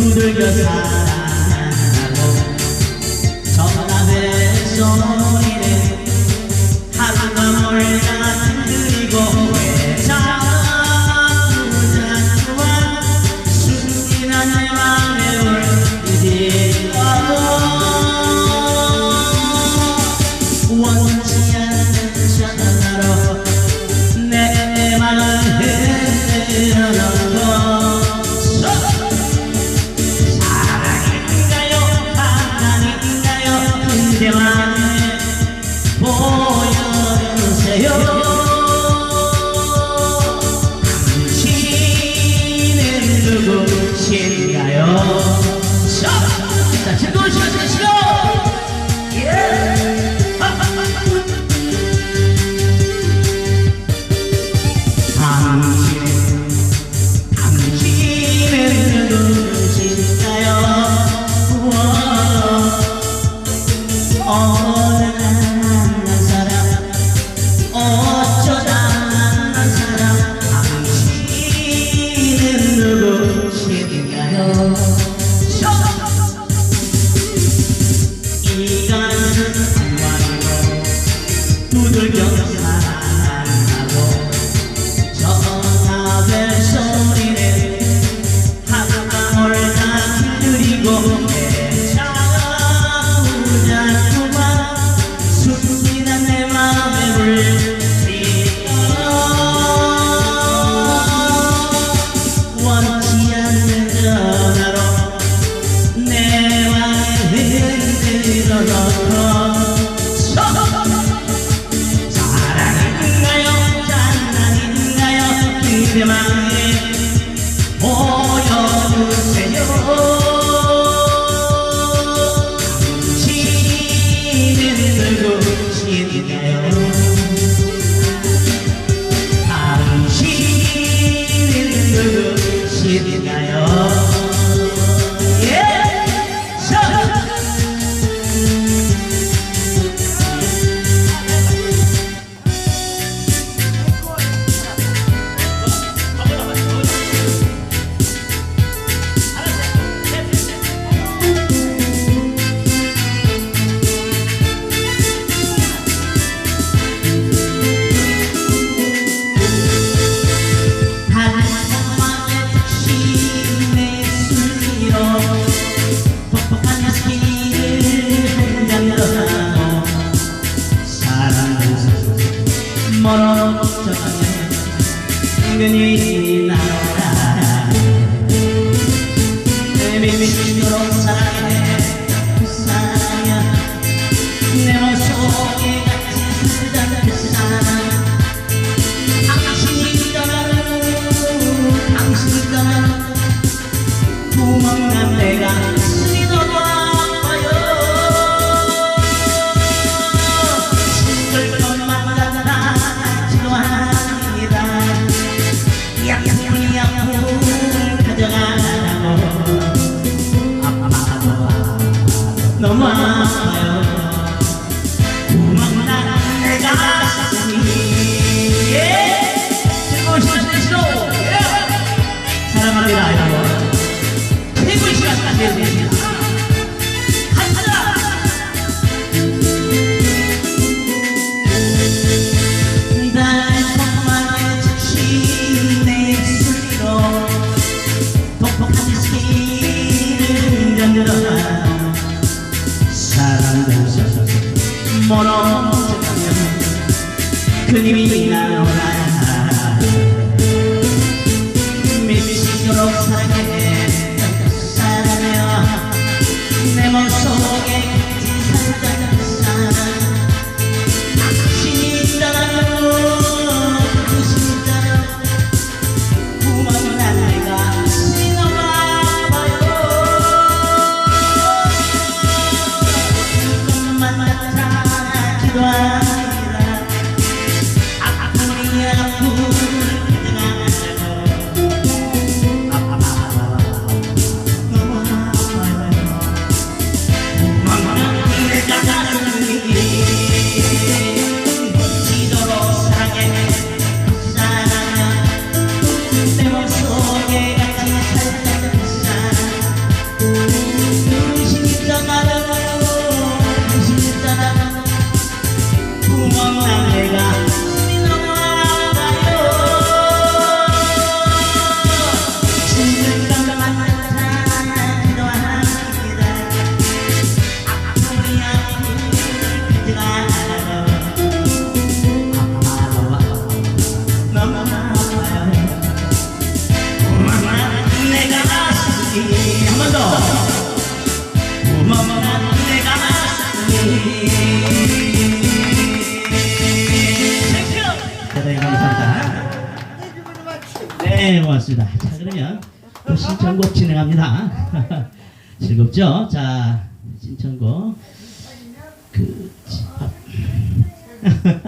두들겨 사랑하고 전화벨 소리는 하루가 멀다. 해요. 이름이라 사랑도 멀어져가면 그님이 나오라. 미치도록 you. 대단히 감사합니다. 네, 고맙습니다. 자, 그러면 또 신청곡 진행합니다. 즐겁죠? 자, 신청곡. 그, 참.